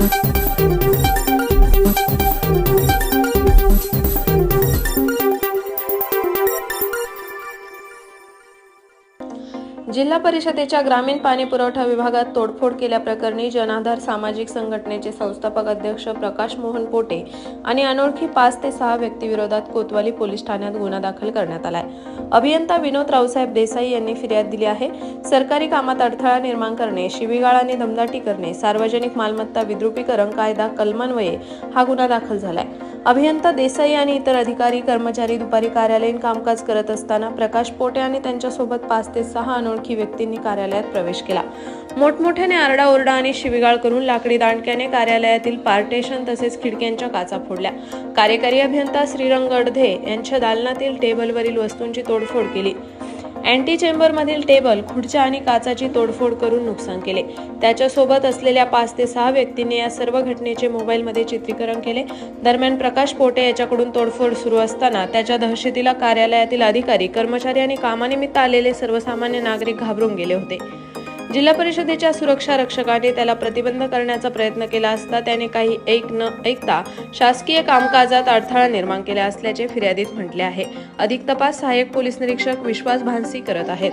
thank you जिल्हा परिषदेच्या ग्रामीण पाणी पुरवठा विभागात तोडफोड केल्याप्रकरणी जनाधार सामाजिक संघटनेचे संस्थापक अध्यक्ष प्रकाश मोहन पोटे आणि अनोळखी पाच ते सहा व्यक्तीविरोधात कोतवाली पोलीस ठाण्यात गुन्हा दाखल करण्यात आलाय. अभियंता विनोद रावसाहेब देसाई यांनी फिर्याद दिली आहे. सरकारी कामात अडथळा निर्माण करणे शिवीगाळ आणि दमदाटी करणे सार्वजनिक मालमत्ता विद्रुपीकरण कायदा कलमान्वये हा गुन्हा दाखल झालाय. अभियंता देसाई आणि इतर अधिकारी कर्मचारी दुपारी कार्यालयीन कामकाज करत असताना प्रकाश पोटे आणि त्यांच्यासोबत पाच ते सहा अनोळखी व्यक्तींनी कार्यालयात प्रवेश केला. मोठमोठ्याने आरडाओरडा आणि शिवीगाळ करून लाकडी दांडक्याने कार्यालयातील पार्टेशन तसेच खिडक्यांच्या काचा फोडल्या. कार्यकारी अभियंता श्रीरंग अडधे यांच्या दालनातील टेबलवरील वस्तूंची तोडफोड केली. अँटी चेंबरमधील टेबल खुर्च्या आणि काचाची तोडफोड करून नुकसान केले. त्याच्यासोबत असलेल्या पाच ते सहा व्यक्तींनी या सर्व घटनेचे मोबाईलमध्ये चित्रीकरण केले. दरम्यान प्रकाश पोटे याच्याकडून तोडफोड सुरू असताना त्याच्या दहशतीला कार्यालयातील अधिकारी कर्मचारी आणि कामानिमित्त आलेले सर्वसामान्य नागरिक घाबरून गेले होते. जिल्हा परिषदेच्या सुरक्षा रक्षकाने त्याला प्रतिबंध करण्याचा प्रयत्न केला असता त्याने काही एक न ऐकता शासकीय कामकाजात अडथळा निर्माण केला असल्याचे फिर्यादीत म्हटले आहे. अधिक तपास सहाय्यक पोलीस निरीक्षक विश्वास भानसी करत आहेत.